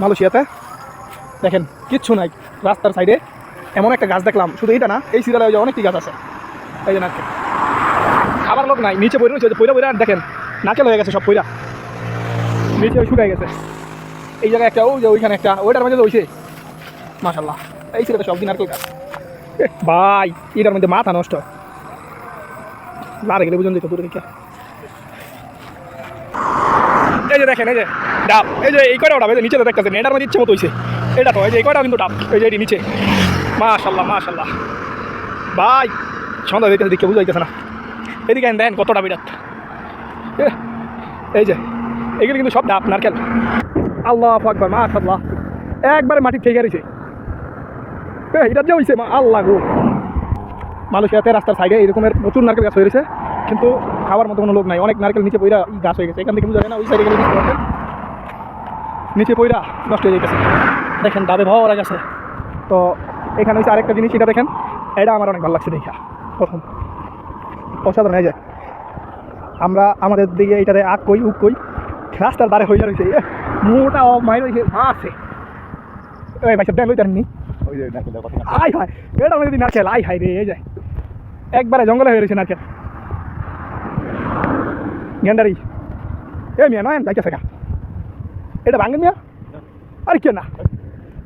মালয়েশিয়াতে? দেখেন, কিচ্ছু নাই রাস্তার সাইডে এমন একটা গাছ দেখলাম, শুধু এইটা না, এই সিরিয়ালে যে অনেকটি গাছ আছে। এই যে নারকেল। খাবার লোক নাই, নিচে পড়ে রয়েছে পয়রা পয়রা দেখেন, নারকেল হয়ে গেছে সব পয়রা নিচে শুকায় গেছে। এই জায়গায় একটা, ওই যে ওইখানে একটা, ওইটার মধ্যে রয়েছে মাশাল্লাহ এই সিরিয়ালে সব দিন নারকেল গাছ। ভাই, এটার মধ্যে মাথা নষ্ট। লারে গেলে বুঝুন যেত দূরে এই যে দেখেন, এই যে ডাব। এই যে এই কয়টা ডাব? এই যে নিচে দেখতেছেন এটার মধ্যে ইচ্ছে মতো হয়েছে এটা তো, এই যে এই কয়টা কিন্তু ডাব? এই যে এটি নিচে। মাশাল্লাহ মাশাল্লাহ ভাই, সন্ধ্যা দিতে দিকে বুঝাইতেছে না। এদিকে দেন, কত ডাব এটা? এই যে, এগুলো কিন্তু সব ডাব, নারকেল। আল্লাহ আকবার মাশাল্লাহ একবারে মাটি থেকে গেছে এটা যে হয়েছে আল্লাহ গো। মালয়েশিয়াতে রাস্তার সাইডে এরকমের প্রচুর নারকেল গাছ হয়েছে কিন্তু খাওয়ার মতো কোনো লোক নাই। অনেক নারকেল নিচে পইরা গাছ হয়ে গেছে। এখান থেকে বোঝা যায় না, ওই সাইডে গেলে। নিচে পইরা নষ্ট হয়ে যেতেছে দেখেন ডাবে ভরা গেছে তো এখানে হচ্ছে আরেকটা জিনিস এটা দেখেন এটা আমার অনেক ভালো লাগছে দেখা প্রথম। অসাধারণ যায় আমরা আমাদের দিকে এটাতে আগ কই উক কই রাস্তার দ্বারে হয়ে রয়েছে মোটা মাইর রয়েছে মাছে ওই ভাই সব দেখ লইতারেননি ওই যে নারকেলের কথা আই হায় এটা যদি নারকেল আই হায় রে এই যায় একবারে জঙ্গলে হয়ে রয়েছে নারকেল। গেন্ডারি। এ মিয়া নয় যাইতেছে গা। এটা ভাঙেন মিয়া? আরে কে না?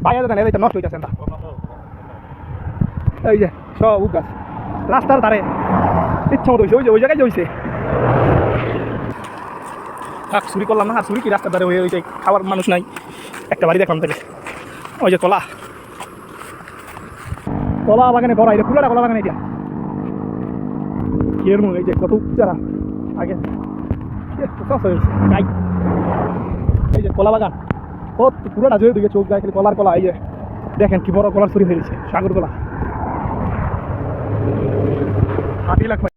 ভাইয়া দেন এটা নষ্ট হইতেছে, না। এই যে, সব গাছ। রাস্তার ধারে। ইচ্ছা মতো হয়েছে ওই যে, ওই জায়গায় হয়েছে থাক, চুরি করলাম না, আর চুরি কি রাস্তার ধারে হয়ে হয়েছে খাবার মানুষ নাই। একটা বাড়ি দেখলাম তাহলে ওই যে কলা কলা বাগানে ভরা, এটা পুরাটা কলা বাগানে এটা। কের এই যে কত যারা আগে। গাই এই যে কলা বাগান ও পুরোটা জয় দিকে চোখ যায়, খালি কলার কলা, এই যে দেখেন কি বড় কলার চুরি হয়েছে সাগর কলা। হাতি লাখ